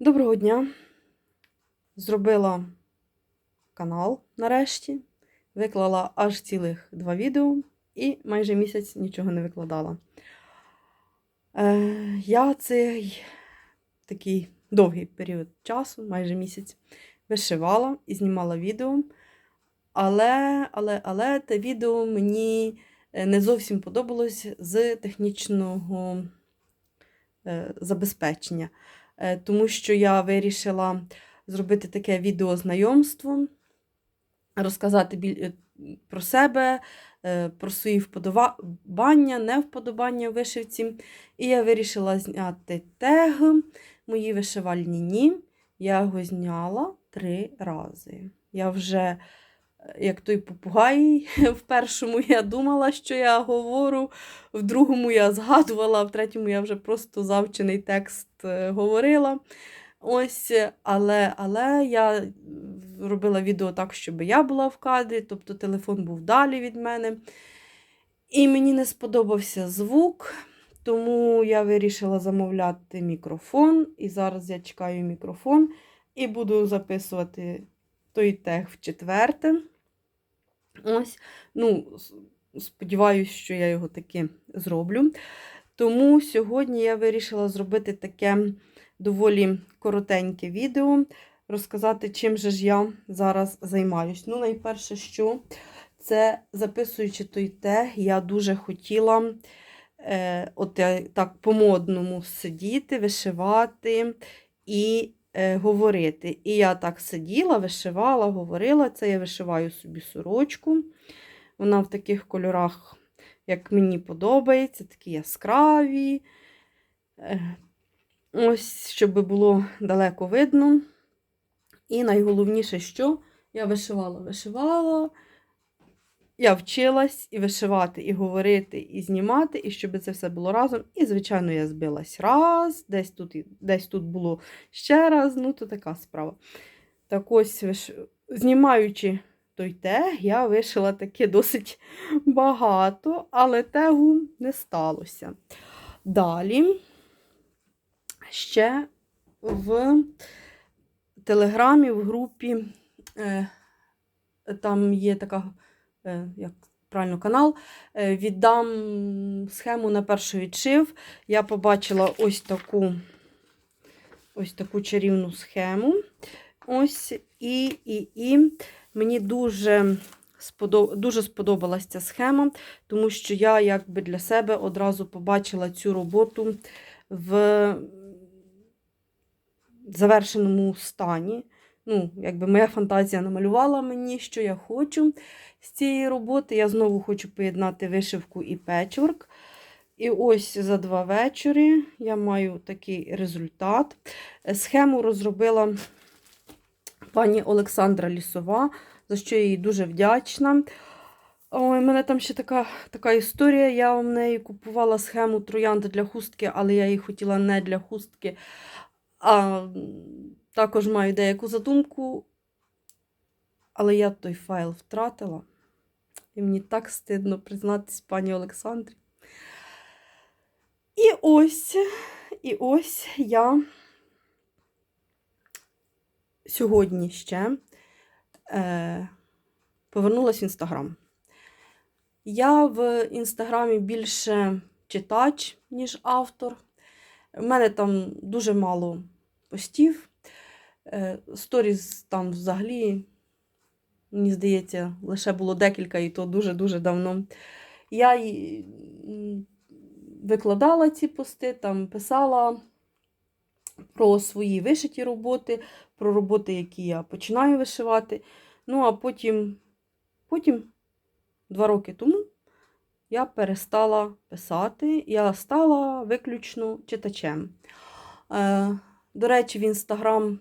Доброго дня! Зробила канал нарешті. Виклала аж цілих два відео і майже місяць нічого не викладала. Е, я цей такий довгий період часу, майже місяць, вишивала і знімала відео. Але, але, але те відео мені е, не зовсім подобалось з технічного е, забезпечення. Е, тому що я вирішила зробити таке відео знайомство, розказати е, про себе, е, про свої вподобання, не вподобання в вишивці. І я вирішила зняти тег мої вишивальні ні. Я його зняла три рази. Я вже, як той попугай, в першому я думала, що я говорю, в другому я згадувала, в третьому я вже просто завчений текст е, говорила. Ось, але, але я робила відео так, щоб я була в кадрі, тобто телефон був далі від мене. І мені не сподобався звук, тому я вирішила замовляти мікрофон. І зараз я чекаю мікрофон і буду записувати той тег в четверте. Ось, ну, с- сподіваюсь, що я його таки зроблю. Тому сьогодні я вирішила зробити таке доволі коротеньке відео, розказати, чим же ж я зараз займаюсь. Ну, найперше, що це записуючи той тег, я дуже хотіла е, от так по-модному сидіти, вишивати і говорити. І я так сиділа, вишивала, говорила. Це я вишиваю собі сорочку. Вона в таких кольорах, як мені подобається, такі яскраві. Е, Ось, щоб було далеко видно. І найголовніше, що я вишивала, вишивала. Я вчилась і вишивати, і говорити, і знімати, і щоб це все було разом. І, звичайно, я збилась раз, десь тут, десь тут було ще раз, ну, то така справа. Так ось, виш... знімаючи той тег, я вишила таки досить багато, але тегу не сталося. Далі ще в Телеграмі, в групі, е, там є така, як правильно, канал, е, віддам схему на перший відшив. Я побачила ось таку, ось таку чарівну схему. Ось, і, і, і мені дуже, сподоб... дуже сподобалася ця схема, тому що я якби для себе одразу побачила цю роботу в завершеному стані. Ну, якби моя фантазія намалювала мені, що я хочу з цієї роботи. Я знову хочу поєднати вишивку і печворк. І ось за два вечори я маю такий результат. Схему розробила пані Олександра Лісова, за що я їй дуже вдячна. Ой, у мене там ще така, така історія. Я в неї купувала схему троянди для хустки, але я її хотіла не для хустки, а також маю деяку задумку. Але я той файл втратила. І мені так стидно признатись пані Олександрі. І ось, і ось я сьогодні ще е, повернулася в Інстаграм. Я в Інстаграмі більше читач, ніж автор. У мене там дуже мало постів. Е, Сторіз там взагалі, мені здається, лише було декілька, і то дуже-дуже давно. Я викладала ці пости, там писала про свої вишиті роботи, про роботи, які я починаю вишивати. Ну, а потім, потім два роки тому я перестала писати, я стала виключно читачем. Е, до речі, в інстаграм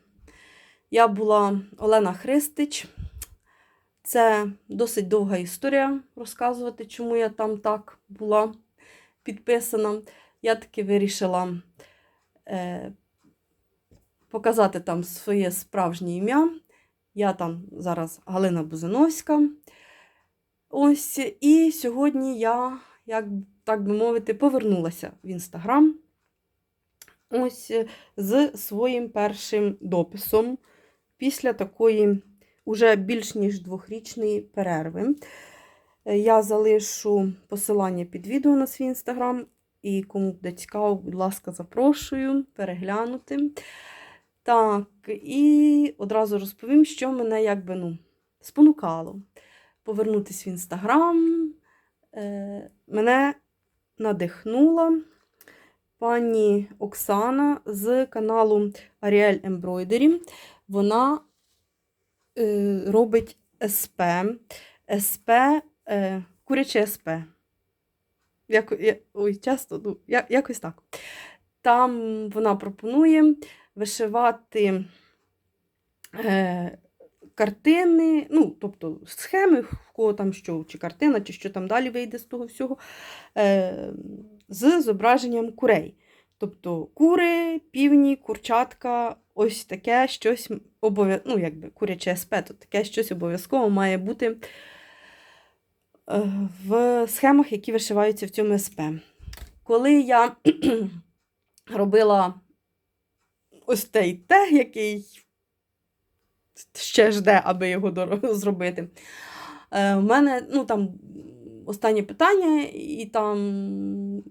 я була Олена Христич. Це досить довга історія розказувати, чому я там так була підписана. Я таки вирішила е, показати там своє справжнє ім'я. Я там зараз Галина Бузиновська. Ось, і сьогодні я, як так би мовити, повернулася в інстаграм. ось з своїм першим дописом після такої уже більш ніж двохрічної перерви. Е, Я залишу посилання під відео на свій інстаграм. І кому буде цікаво, будь ласка, запрошую переглянути. Так, і одразу розповім, що мене якби ну, спонукало повернутися в інстаграм. Е, мене надихнула пані Оксана з каналу Ariel Embroidery. Вона е, робить СП. СП, е, куряче СП. Як, я, ой, часто, ну, я, якось так. Там вона пропонує вишивати е, картини, ну, тобто схеми, в кого там що, чи картина, чи що там далі вийде з того всього, е, з зображенням курей. Тобто кури, півні, курчатка, ось таке щось обов'язково, ну, якби куряче СП, то таке щось обов'язково має бути е, в схемах, які вишиваються в цьому СП. Коли я робила ось цей тег, який ще жде, аби його зробити. Е, У мене ну, там останнє питання, і там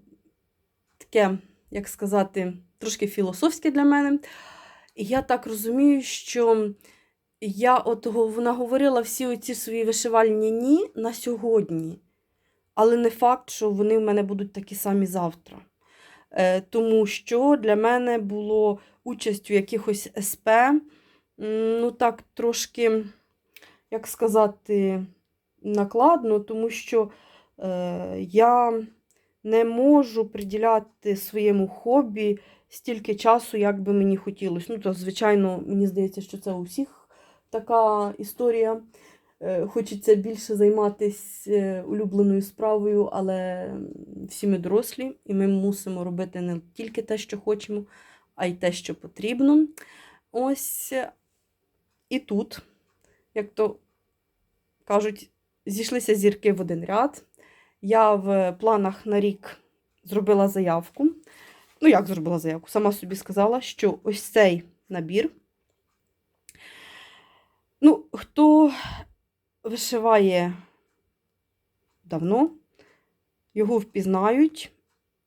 таке, як сказати, трошки філософське для мене. І я так розумію, що я от го- вона говорила всі оці свої вишивальні ні на сьогодні, але не факт, що вони в мене будуть такі самі завтра. Е, Тому що для мене було участь у якихось СП, ну так трошки, як сказати, накладно, тому що е, я не можу приділяти своєму хобі стільки часу, як би мені хотілося. Ну, то, звичайно, мені здається, що це у всіх така історія. Е, Хочеться більше займатися е, улюбленою справою, але всі ми дорослі, і ми мусимо робити не тільки те, що хочемо, а й те, що потрібно. Ось і тут, як то кажуть, зійшлися зірки в один ряд. Я в планах на рік зробила заявку. Ну, як зробила заявку? Сама собі сказала, що ось цей набір. Ну, хто вишиває давно, його впізнають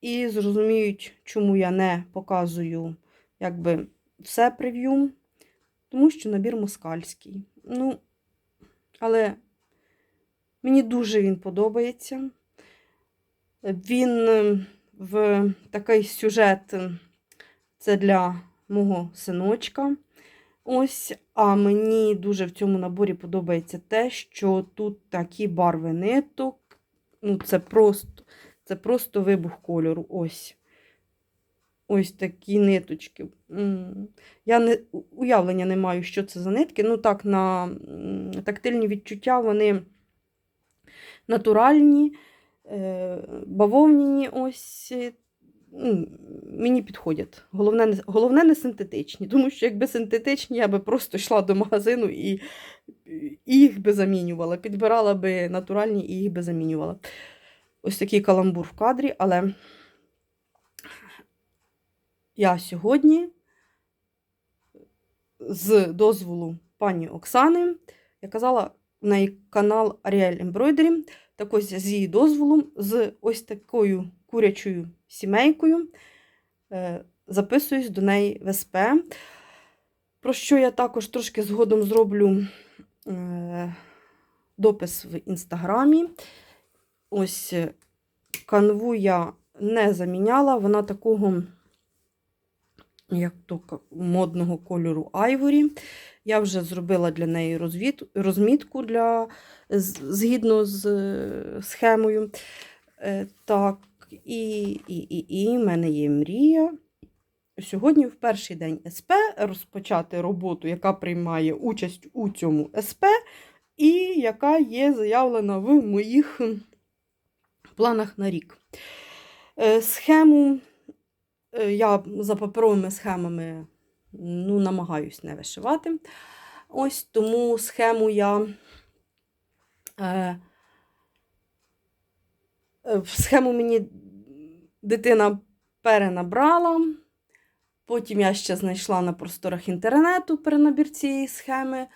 і зрозуміють, чому я не показую якби, все прев'ю, тому що набір москальський. Ну, але мені дуже він подобається. Він е, в такий сюжет е, це для мого синочка. Ось, а мені дуже в цьому наборі подобається те, що тут такі барви ниток. Ну, це просто, це просто вибух кольору. Ось. Ось такі ниточки. Я не, уявлення не маю, що це за нитки. Ну, так, на тактильні відчуття вони натуральні, бавовняні ось. е, ну, мені підходять. Головне не, головне не синтетичні, тому що якби синтетичні, я би просто йшла до магазину і, і їх би замінювала. Підбирала би натуральні і їх би замінювала. Ось такий каламбур в кадрі, але я сьогодні з дозволу пані Оксани, я казала, в неї канал Ariel Embroidery, так ось з її дозволу, з ось такою курячою сімейкою е, записуюсь до неї в СП. Про що я також трошки згодом зроблю е, допис в інстаграмі. Ось е, канву я не заміняла, вона такого, як то модного кольору айворі. Я вже зробила для неї розвід, розмітку для, згідно з е, схемою. Е, Так, і, і, і, і в мене є мрія. Сьогодні, в перший день СП, розпочати роботу, яка приймає участь у цьому СП, і яка є заявлена в моїх планах на рік. Е, Схему я за паперовими схемами ну, намагаюсь не вишивати. Ось тому схему я. Е, е, схему мені дитина перенабрала. Потім я ще знайшла на просторах інтернету перенабір цієї схеми.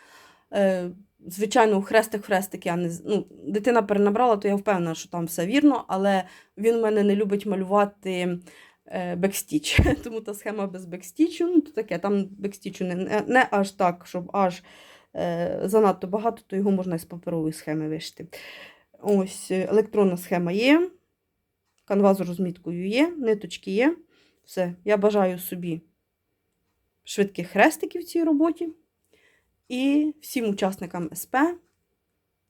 Е, Звичайно, у хрестик-хрестик я не ну, дитина перенабрала, то я впевнена, що там все вірно, але він в мене не любить малювати е, бекстіч. Тому та схема без бекстічу, ну, то таке, там бекстічу не, не, аж так, щоб аж е, занадто багато, то його можна із паперової схеми вишити. Ось е, електронна схема є, канва з розміткою є, ниточки є. Все, я бажаю собі швидких хрестиків в цій роботі. І всім учасникам СП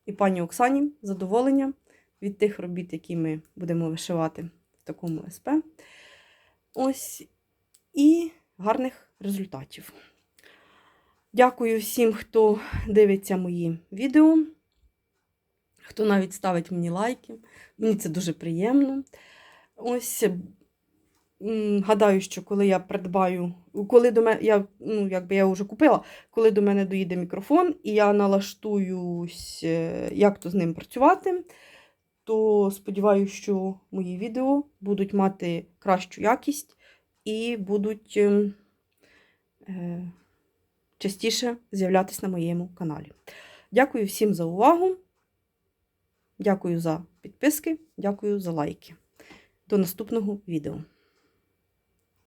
і пані Оксані задоволення від тих робіт, які ми будемо вишивати в такому СП. Ось і гарних результатів. Дякую всім, хто дивиться мої відео, хто навіть ставить мені лайки. Мені це дуже приємно. Ось гадаю, що коли я придбаю, коли до мене, я, ну, якби я вже купила, коли до мене доїде мікрофон, і я налаштуюсь, е, як то з ним працювати, то сподіваюся, що мої відео будуть мати кращу якість і будуть ем, е, частіше з'являтися на моєму каналі. Дякую всім за увагу. Дякую за підписки, дякую за лайки. До наступного відео.